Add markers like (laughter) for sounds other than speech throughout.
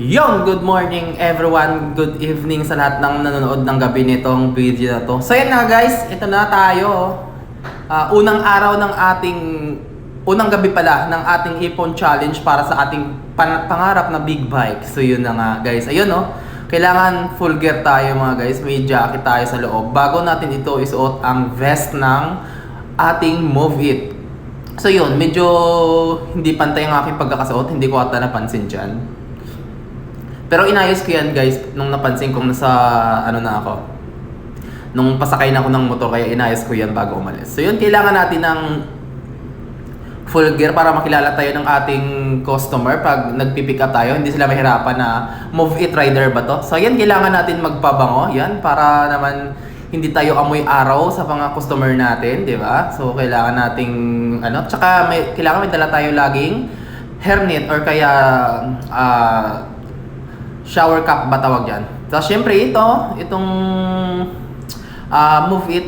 Yung good morning everyone, good evening sa lahat ng nanonood ng gabi nitong video na to. So yan na guys, ito na tayo. Ah, unang araw ng ating, unang gabi pala ng ating Ipon Challenge para sa ating pan- pangarap na big bike. So yun na nga guys, ayun no. Kailangan full gear tayo mga guys, may jacket tayo sa loob. Bago natin ito isuot ang vest ng ating Move It. So yun, medyo hindi pantay ang aking pagkakasuot, hindi ko ata napansin dyan. Pero inayos ko yan guys, nung napansin kong nasa, ano na ako, nung pasakay na ako ng motor, kaya inayos ko yan bago umalis. So yun, kailangan natin ng full gear para makilala tayo ng ating customer pag nagpipick up tayo, hindi sila mahirapan na move it rider ba to. So yan, kailangan natin magpabango, yan, para naman hindi tayo amoy araw sa mga customer natin, di ba? So kailangan nating, ano, tsaka may, kailangan may dala tayo laging hairnet or kaya ah, shower cap ba tawag dyan. Tapos syempre ito, itong ah, move it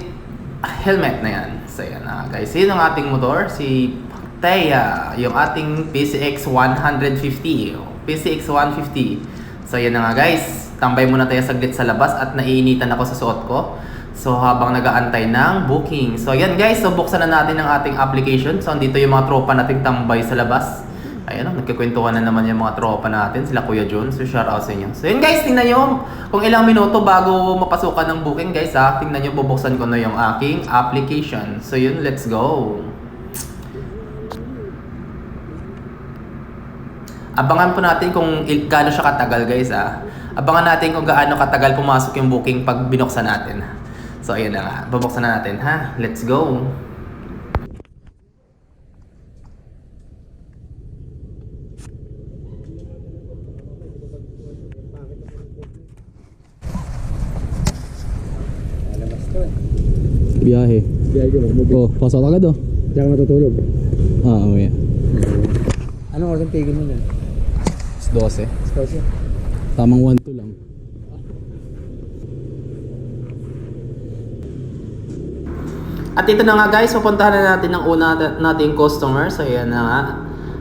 helmet na yan. So yan na guys. Yun ang ating motor, si Teya, yung ating PCX 150. PCX 150. So yan na nga guys. Tambay muna tayo saglit sa labas at naiinitan ako sa suot ko. So habang nagaantay ng booking. So yan guys, so buksan na natin ang ating application. So andito yung mga tropa nating tambay sa labas. Ayun, oh, nagkikwentuhan na naman yung mga tropa natin, sila Kuya John. So, shout out sa inyo. So, yun guys, tingnan nyo kung ilang minuto bago mapasukan ng booking guys ha. Tingnan nyo, bubuksan ko na yung aking application. So, yun, let's go. Abangan po natin kung gaano siya katagal guys ha. Abangan natin kung gaano katagal pumasok yung booking pag binuksan natin. So, ayun na nga. Bubuksan na natin ha. Let's go. Lalabas to eh. Biyahe. Biyahe ko, magmubig. Oh, pasok agad oh. Diyan ka matutulog. Ah, okay. Anong oras ang tigil mo dyan? 12. Spouse yun. Tamang 1-2 lang. At ito na nga guys, pupuntahan na natin ang una nat- nating customer. So yan na nga.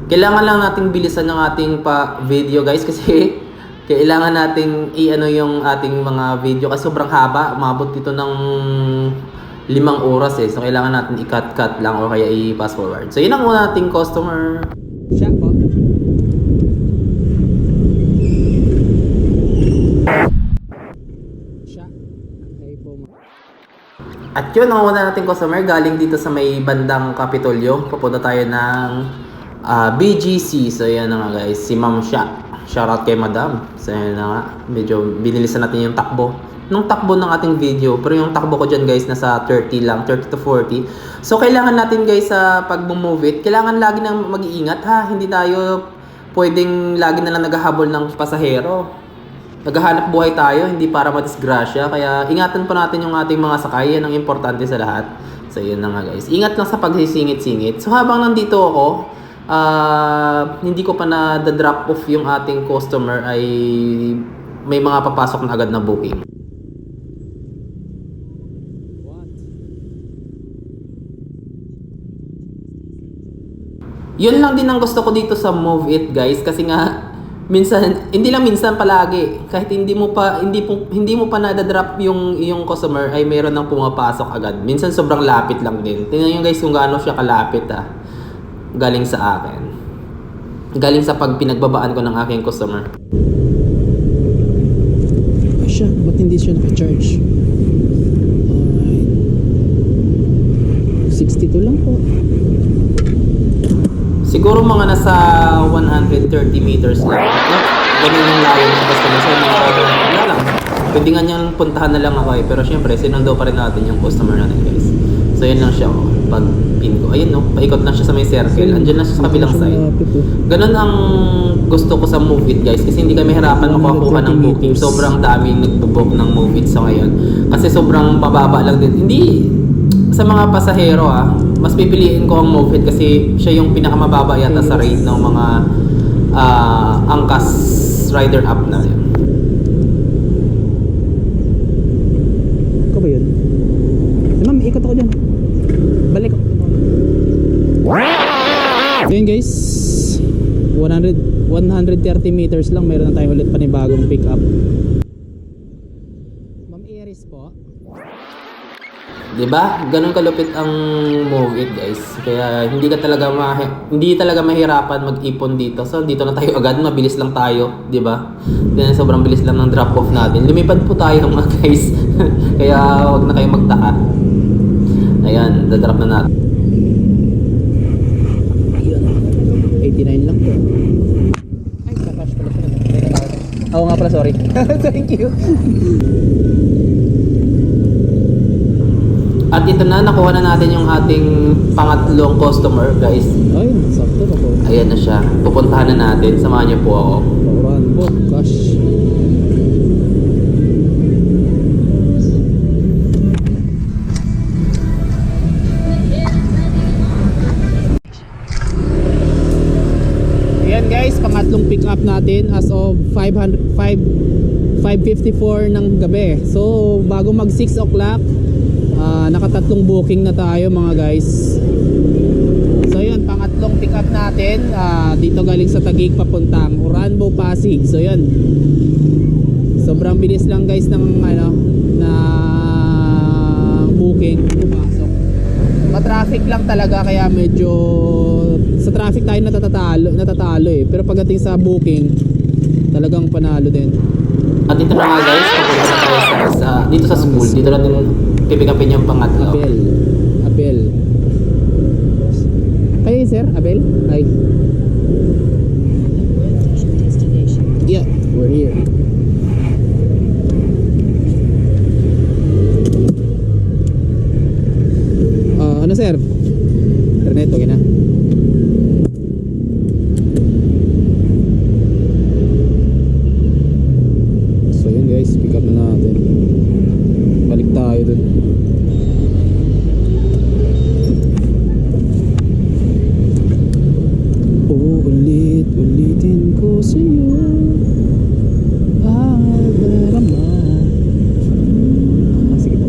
Kailangan lang nating bilisan ng ating pa video guys kasi (laughs) kailangan nating i-ano yung ating mga video kasi sobrang haba. Umabot dito ng limang oras eh. So kailangan natin i-cut-cut lang o kaya i-fast forward. So yun ang una nating customer. Siya po. At yun, ang una nating customer galing dito sa may bandang Kapitolyo. Pupunta tayo ng ah, BGC. So yan na nga guys, si Ma'am Sha. Shoutout kay Madam. So yan na nga, medyo binilisan natin yung takbo. Nung takbo ng ating video, pero yung takbo ko dyan guys, nasa 30 lang, 30 to 40. So kailangan natin guys sa pag-move it, kailangan lagi nang mag-iingat ha. Hindi tayo pwedeng lagi na lang naghahabol ng pasahero naghahanap buhay tayo, hindi para madisgrasya. Kaya ingatan po natin yung ating mga sakay. Yan ang importante sa lahat. So, yun na nga guys. Ingat lang sa pagsisingit-singit. So, habang nandito ako, ah, hindi ko pa na-drop off yung ating customer ay may mga papasok na agad na booking. Yun lang din ang gusto ko dito sa Move It guys kasi nga minsan hindi lang minsan palagi kahit hindi mo pa hindi po, hindi mo pa na-drop yung yung customer ay mayroon nang pumapasok agad. Minsan sobrang lapit lang din. Tingnan niyo guys kung gaano siya kalapit ah. Galing sa akin. Galing sa pag pinagbabaan ko ng aking customer. Ay siya, ba't hindi siya naka-charge? Alright. 62 lang po. Siguro mga nasa 130 meters lang. No? Ganun yung layo ng customer. So, mga wala lang. Pwede nga niyang puntahan na lang ako eh. Pero syempre, sinundo pa rin natin yung customer natin guys. So, yan lang siya oh. Pag pin ko. Ayun no, paikot lang siya sa may circle. Andiyan lang siya sa kabilang side. Ganun ang gusto ko sa Move guys kasi hindi kami hirapan makakuha ng booking. Sobrang daming nagbo-book ng Move sa ngayon. Kasi sobrang mababa lang din. Hindi sa mga pasahero ah, mas pipiliin ko ang Move It kasi siya yung pinakamababa yata sa rate ng mga ah, angkas rider app na yun. Ikaw ba yun? Eh, ma'am, ikot ako dyan. Balik ako. Ayun guys, 100 130 meters lang meron na tayo ulit panibagong pick up. Ma'am Iris po. 'Di ba? Ganun kalupit ang move it, guys. Kaya hindi ka talaga ma hindi talaga mahirapan mag-ipon dito. So dito na tayo agad, mabilis lang tayo, 'di ba? Then sobrang bilis lang ng drop off natin. Lumipad po tayo (laughs) mga guys. Kaya wag na kayong magtaka. Ayan, dadrop na natin. Ayun. 89 lang po. Ay, kakash pala siya. Oo nga pala, sorry. (laughs) Thank you. At ito na, nakuha na natin yung ating pangatlong customer, guys. Ayun, sakto na po. Ayan na siya. Pupuntahan na natin. Samahan niyo po ako. Pauran po, cash. Ayan guys, pangatlong pick up natin as of 500, 5, 5.54 ng gabi. So, bago mag 6 o'clock, ah, nakatatlong booking na tayo mga guys. So yun, pangatlong pick up natin ah, dito galing sa Taguig papuntang Oranbo, Pasig. So yun. Sobrang bilis lang guys ng ano na booking pumasok. Ma-traffic lang talaga kaya medyo sa traffic tayo natatalo, natatalo eh. Pero pagdating sa booking, talagang panalo din. At ito na nga guys, papunta na tayo sa, sa, dito sa school. Dito natin pipick upin yung pangatlo. Abel. Abel. Kayo yun, sir? Abel? Hi. Yeah, we're here. Ah, ano sir? Internet, okay na? So yun guys, pick up na natin. Balik tayo dun. Uulit, ulitin ko sa'yo Ang darama Ah, sige po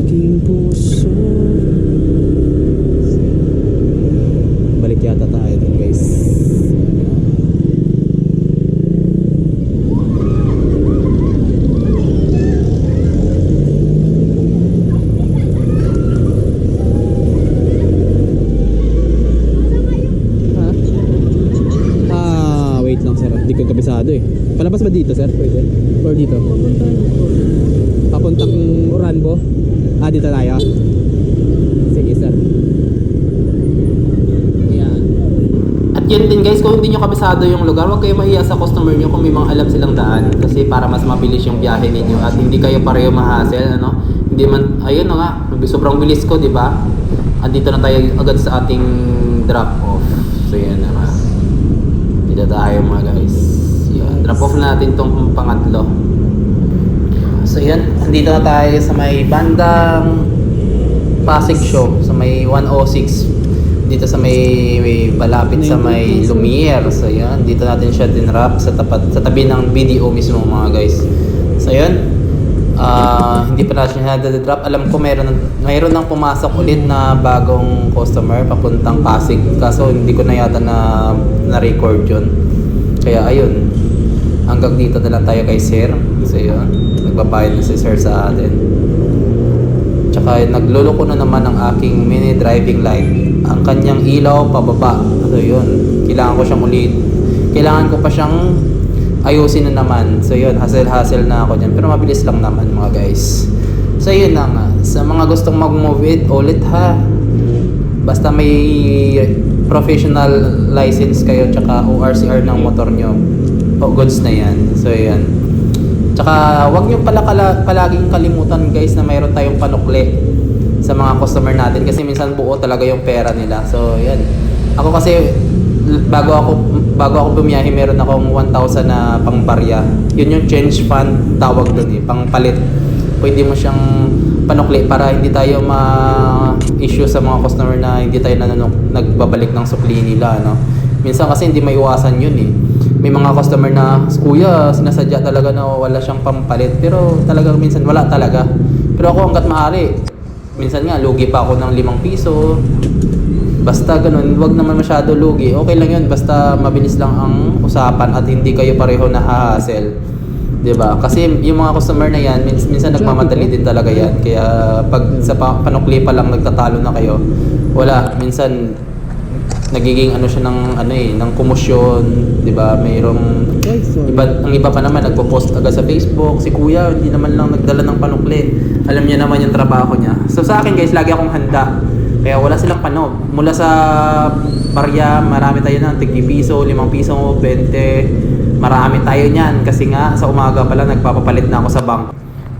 Aking puso Balik yata tayo dun guys Ha? Ah, wait lang sir. Hindi ko kabisado Palabas ba dito sir? Pwede? Or dito? Papuntang Uranbo? Ah, dito tayo. Sige sir. Ayan. At yun din guys, kung hindi nyo kabisado yung lugar, huwag kayo mahiya sa customer nyo kung may mga alam silang daan. Kasi para mas mabilis yung biyahe ninyo at hindi kayo pareho mahasel, ano? Hindi man, ayun na nga, sobrang bilis ko, di ba? Andito na tayo agad sa ating drop off. So yan na nga. Dito tayo mga guys. Drop off na natin tong pangatlo. So yan, andito na tayo sa may bandang Pasig Show, sa may 106 dito sa may, may malapit sa may Lumiere. So yan, dito natin siya dinrap sa tapat sa tabi ng BDO mismo mga guys. So yan. Ah, hindi pa natin siya drop. Alam ko meron mayroon nang pumasok ulit na bagong customer papuntang Pasig. Kaso hindi ko na yata na na-record 'yon. Kaya ayun. Hanggang dito na lang tayo kay Sir. So yun, nagbabayad na si Sir sa atin. Tsaka nagluloko na naman ang aking mini driving light. Ang kanyang ilaw pababa. So yun, kailangan ko siyang ulit. Kailangan ko pa siyang ayusin na naman. So yun, hassle-hassle na ako dyan. Pero mabilis lang naman mga guys. So yun na nga. Sa mga gustong mag-move it, ulit ha. Basta may professional license kayo tsaka ORCR ng motor nyo. Goods na yan. So yan. Tsaka wag niyo pala kala, palaging kalimutan guys na mayroon tayong panukli sa mga customer natin kasi minsan buo talaga yung pera nila. So yan. Ako kasi bago ako bago ako bumiyahe meron akong 1,000 na pangbarya. Yun yung change fund tawag doon eh, pangpalit. Pwede mo siyang panukli para hindi tayo ma-issue sa mga customer na hindi tayo nanunok, nagbabalik ng sukli nila. No? Minsan kasi hindi maiwasan yun eh. May mga customer na, kuya, sinasadya talaga na wala siyang pampalit. Pero talagang minsan wala talaga. Pero ako hanggat maaari, minsan nga, lugi pa ako ng limang piso, Basta ganun, wag naman masyado lugi. Okay lang yun, basta mabilis lang ang usapan at hindi kayo pareho na hassle. 'Di ba? Kasi yung mga customer na yan, mins- minsan nagmamadali din talaga yan. Kaya pag sa pa- panukli pa lang nagtatalo na kayo, wala, minsan nagiging ano siya ng ano eh, ng komosyon, 'di ba? Mayroong Iba, ang iba pa naman nagpo-post agad sa Facebook, si kuya hindi naman lang nagdala ng panukli. Alam niya naman yung trabaho niya. So sa akin guys, lagi akong handa. Kaya wala silang panog. Mula sa barya, marami tayo ng tigni piso, limang piso, 20. Marami tayo niyan kasi nga sa umaga pala nagpapapalit na ako sa bank.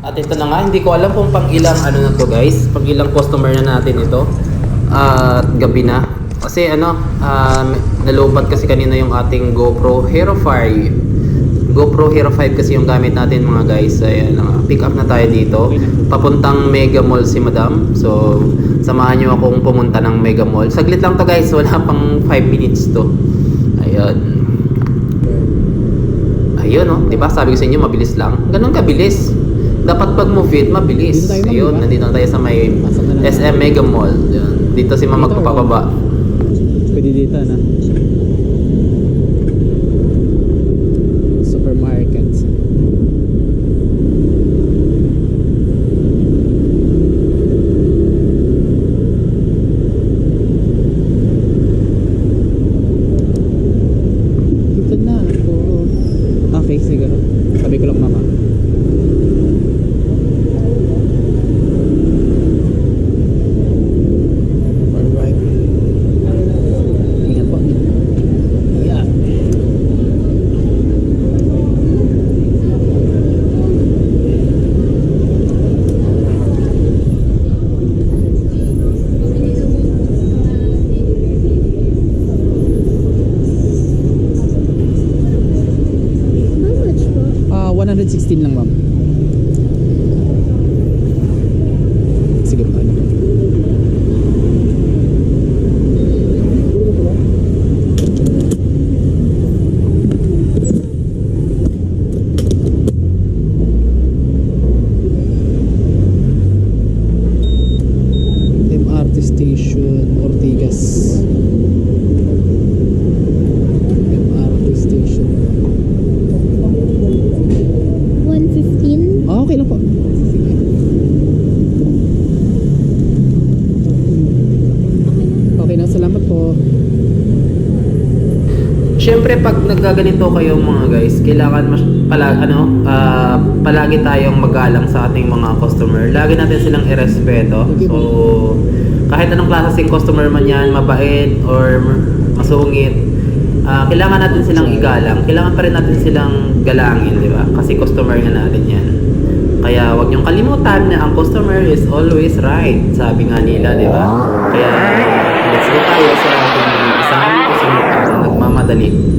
At ito na nga, hindi ko alam kung pang ilang ano na to guys, pang ilang customer na natin ito. At gabi na. Kasi ano, um, nalubat kasi kanina yung ating GoPro Hero 5. GoPro Hero 5 kasi yung gamit natin mga guys. Ayan, uh, pick up na tayo dito. Papuntang Mega Mall si Madam. So, samahan nyo akong pumunta ng Mega Mall. Saglit lang to guys, wala pang 5 minutes to. Ayun. Ayun oh, 'di ba? Sabi ko sa inyo mabilis lang. Ganun kabilis. Dapat pag move it, mabilis. Ayun, di ba? nandito na tayo sa may SM Mega Mall. Dito si Mama magpapababa. Pwede dito na. Supermarket. Dito na ako. Okay, siguro. Sabi ko lang mama. Alright. Ingat po. Yeah. How much po? Ah, 116 lang, ma'am. Sige po. ano. MRT Station, Ortigas. MRT Station. 115? Ah, okay lang po. Sige. Okay na, salamat po. Siyempre naggaganito kayo mga guys, kailangan mas pala ano, ah, palagi tayong magalang sa ating mga customer. Lagi natin silang irespeto. So kahit anong klase ng customer man yan, mabait or masungit, ah, kailangan natin silang igalang. Kailangan pa rin natin silang galangin, di ba? Kasi customer nga natin yan. Kaya wag niyong kalimutan na ang customer is always right. Sabi nga nila, di ba? Kaya let's go tayo sa ating isang customer na nagmamadali.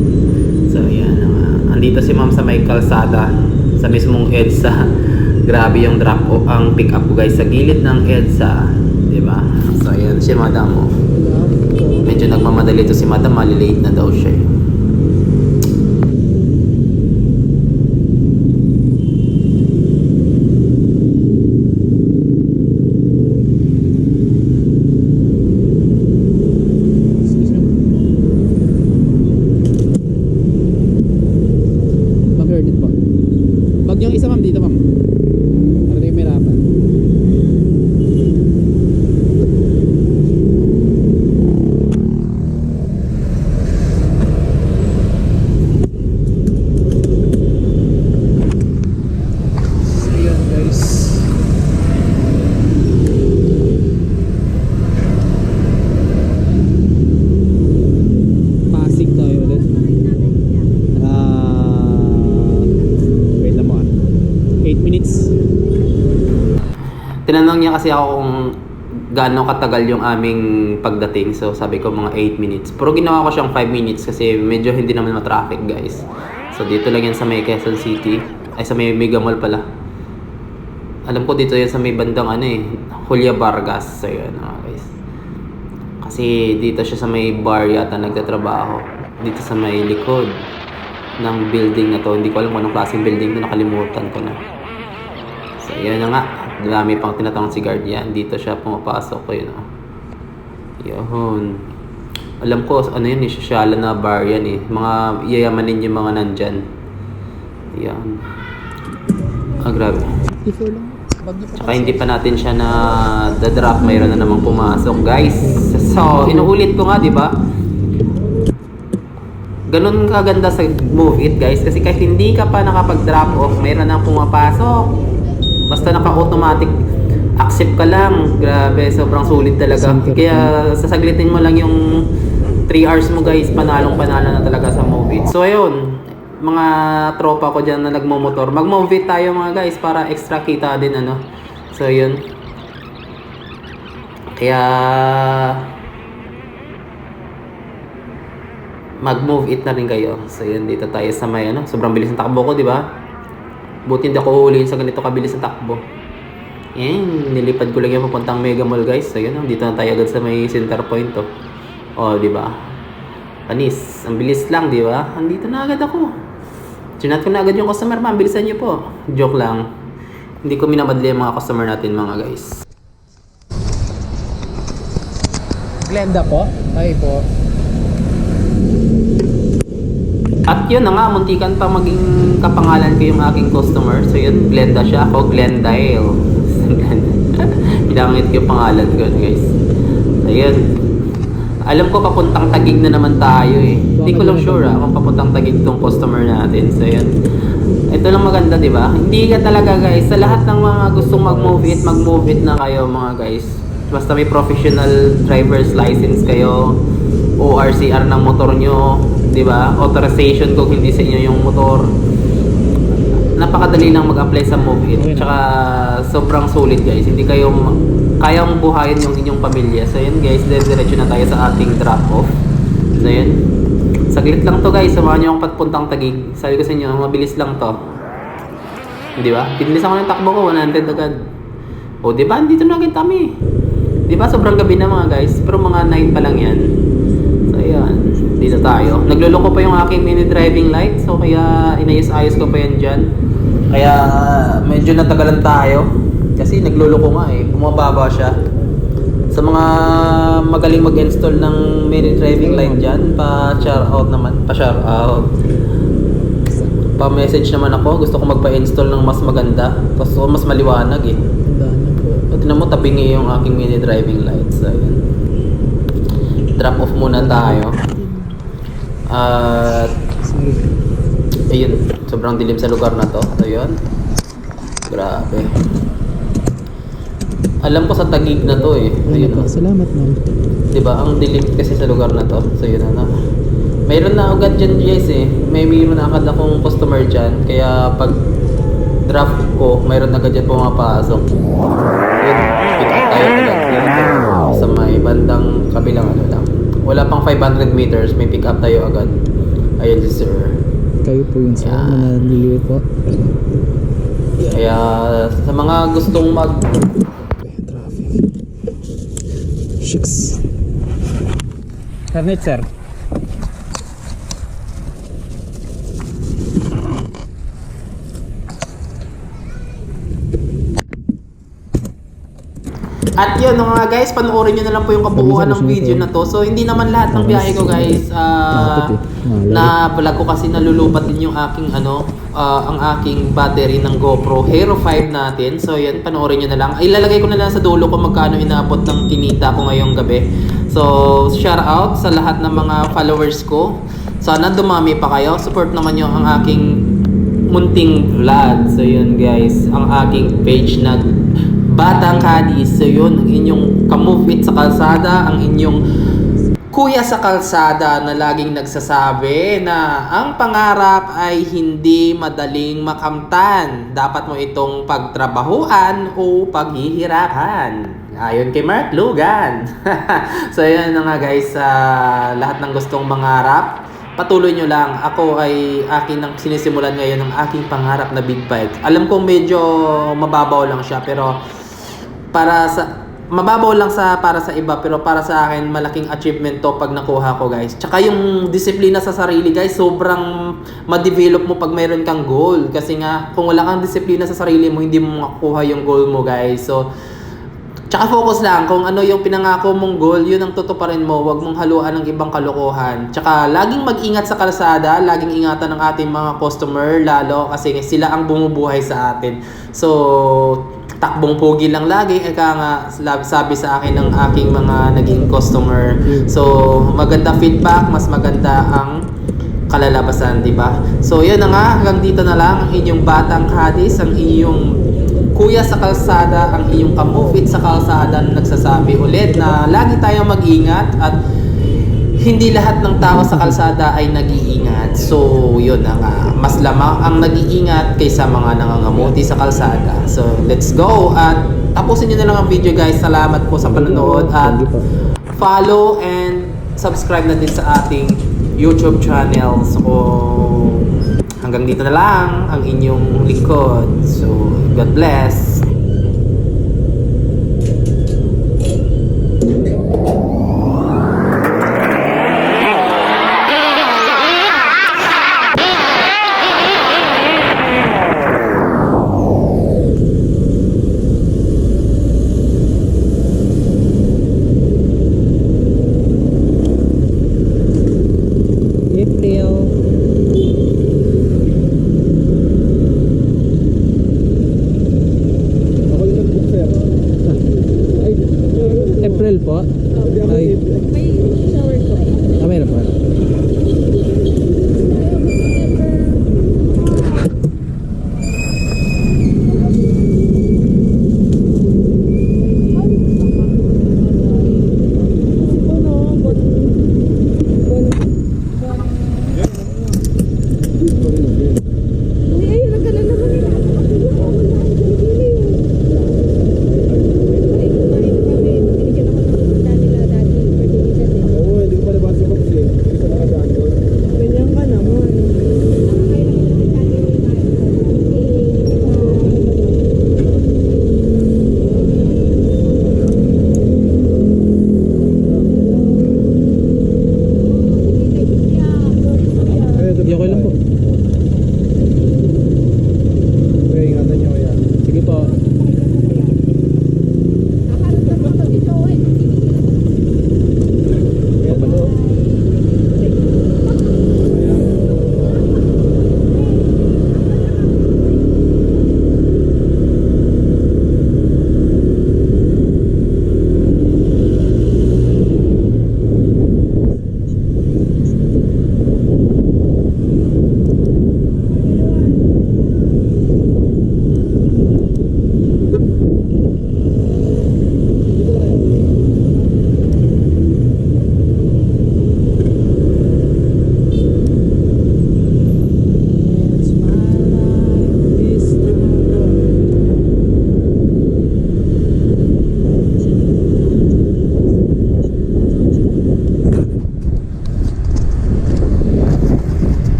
So yan, uh, andito si ma'am sa may kalsada sa mismong EDSA. (laughs) Grabe yung drop o ang pick up ko guys sa gilid ng EDSA, 'di ba? So ayan si madam oh. Medyo nagmamadali to si madam, malilate na daw siya. eh. Excuse me. Mag-heard it po. Wag yung isa ma'am dito ma'am. Para di may hirapan. So yan guys. Pasig tayo ulit. Ah, wait lang mo ah. 8 minutes. Tinanong niya kasi ako kung gaano katagal yung aming pagdating. So sabi ko mga 8 minutes. Pero ginawa ko siyang 5 minutes kasi medyo hindi naman ma-traffic guys. So dito lang yan sa may Quezon City. Ay sa may Mega Mall pala. Alam ko dito yan sa may bandang ano eh. Julia Vargas. So yun mga guys. Kasi dito siya sa may bar yata nagtatrabaho. Dito sa may likod ng building na to. Hindi ko alam kung anong klaseng building to. Nakalimutan ko na. So, yan na nga. Dami pang tinatanong si guard yan. Dito siya pumapasok ko yun. Oh. Yun. Alam ko, ano yan eh, sosyalan na bar yan eh. Mga yayamanin yung mga nandyan. Yan. Ah, grabe. Tsaka hindi pa natin siya na drop mayroon na namang pumasok, guys. So, inuulit ko nga, di ba? Ganun kaganda sa Move It, guys. Kasi kahit hindi ka pa nakapag-drop off, mayroon na pumapasok. Basta naka-automatic accept ka lang. Grabe, sobrang sulit talaga. Kaya sasaglitin mo lang yung 3 hours mo, guys. Panalong panalo na talaga sa Move It. So, ayun mga tropa ko dyan na nagmomotor. Mag-move it tayo mga guys para extra kita din ano. So yun. Kaya mag-move it na rin kayo. So yun dito tayo sa may ano, sobrang bilis ng takbo ko, di ba? Buti hindi ako huhulihin sa ganito kabilis ng takbo. Yan, nilipad ko lang yung papuntang Mega Mall guys. So yun, dito na tayo agad sa may center point to. Oh, di ba? Panis, ang bilis lang, di ba? Andito na agad ako. Chinat ko na agad yung customer, ma'am. Bilisan niyo po. Joke lang. Hindi ko minamadali ang mga customer natin, mga guys. Glenda po. Ay po. At yun na nga, muntikan pa maging kapangalan ko yung aking customer. So yun, Glenda siya. Ako, Glendale. (laughs) Pinangit ko yung pangalan ko, guys. So yun. Alam ko papuntang tagig na naman tayo eh. Hindi ko lang sure ah, kung papuntang tagig tong customer natin. So yun. Ito lang maganda, di ba? Hindi ka talaga guys, sa lahat ng mga gustong mag-move it, mag-move it na kayo mga guys. Basta may professional driver's license kayo, ORCR ng motor nyo, di ba? Authorization kung hindi sa inyo yung motor. Napakadali lang mag-apply sa Move It. Tsaka sobrang sulit guys. Hindi kayo kayang buhayin yung inyong pamilya. So yun guys, diretso na tayo sa ating drop-off. So yun. Saglit lang to guys. Samahan nyo akong patpuntang tagig. Sabi ko sa inyo, mabilis lang to. Di ba? Pinilisan ko ng takbo ko, 100 agad. O di ba? Dito na agad kami. Di ba? Sobrang gabi na mga guys. Pero mga 9 pa lang yan. Ayan, dito tayo. Nagluloko pa yung aking mini driving light. So kaya inayos-ayos ko pa yan dyan. Kaya medyo natagalan tayo. Kasi nagluloko nga eh. Bumababa siya. Sa mga magaling mag-install ng mini driving light dyan, pa-share out naman. Pa-share out. Pa-message naman ako. Gusto ko magpa-install ng mas maganda. Tapos mas maliwanag eh. Tandaan na po. Mo, tabingi yung aking mini driving lights. Ayun. Drop off muna tayo. At, Sorry. ayun, sobrang dilim sa lugar na to. Ayun. Grabe. Alam ko sa tagig na to eh. Ayun po. Salamat ma'am. Diba? Ang dilim kasi sa lugar na to. So yun ano. Mayroon na agad dyan guys eh. May mayroon na agad akong customer dyan. Kaya pag draft ko, mayroon na agad dyan pumapasok. Yun, pick up tayo agad dito. Sa may bandang kabilang ano. Wala pang 500 meters, may pick up tayo agad. Ayun si sir. Kayo po yun sir. Yeah. Manaliliw po. Kaya sa mga gustong mag Traffic. Shucks. Internet sir. At yun mga guys, panoorin nyo na lang po yung kabuuan ng video na to. So hindi naman lahat ng biyahe ko guys ah, na vlog ko kasi nalulupat din yung aking ano, ah, ang aking battery ng GoPro Hero 5 natin. So yan, panoorin nyo na lang. Ilalagay ko na lang sa dulo kung magkano inabot ng kinita ko ngayong gabi. So shout out sa lahat ng mga followers ko. Sana dumami pa kayo. Support naman nyo ang aking munting vlog. So yun guys, ang aking page na Batang Kadis. So yun, ang inyong kamove it sa kalsada, ang inyong kuya sa kalsada na laging nagsasabi na ang pangarap ay hindi madaling makamtan. Dapat mo itong pagtrabahuan o paghihirapan. Ayon kay Mark Lugan. (laughs) so yun na nga guys, sa lahat ng gustong mangarap, patuloy nyo lang. Ako ay akin ang sinisimulan ngayon ng aking pangarap na big bike. Alam kong medyo mababaw lang siya pero para sa mababaw lang sa para sa iba pero para sa akin malaking achievement to pag nakuha ko guys. Tsaka yung disiplina sa sarili guys, sobrang ma-develop mo pag mayroon kang goal kasi nga kung wala kang disiplina sa sarili mo hindi mo makukuha yung goal mo guys. So Tsaka focus lang kung ano yung pinangako mong goal, yun ang tutuparin mo. Huwag mong haluan ng ibang kalokohan. Tsaka laging mag-ingat sa kalsada, laging ingatan ng ating mga customer lalo kasi sila ang bumubuhay sa atin. So, takbong pogi lang lagi eka nga sabi sa akin ng aking mga naging customer. So, maganda feedback, mas maganda ang kalalabasan, di ba? So, yun na nga, hanggang dito na lang ang inyong batang hadis, ang inyong kuya sa kalsada, ang iyong kamufit sa kalsada na nagsasabi ulit na lagi tayong mag-ingat at hindi lahat ng tao sa kalsada ay nag-iingat. So, yun na nga. Mas lamang ang nag-iingat kaysa mga nangangamuti sa kalsada. So, let's go! At tapusin nyo na lang ang video guys. Salamat po sa panonood at follow and subscribe na din sa ating YouTube channel. So, hanggang dito na lang ang inyong lingkod. So, God bless! April. Ako yung nag-book sir. Ay, April po. Hindi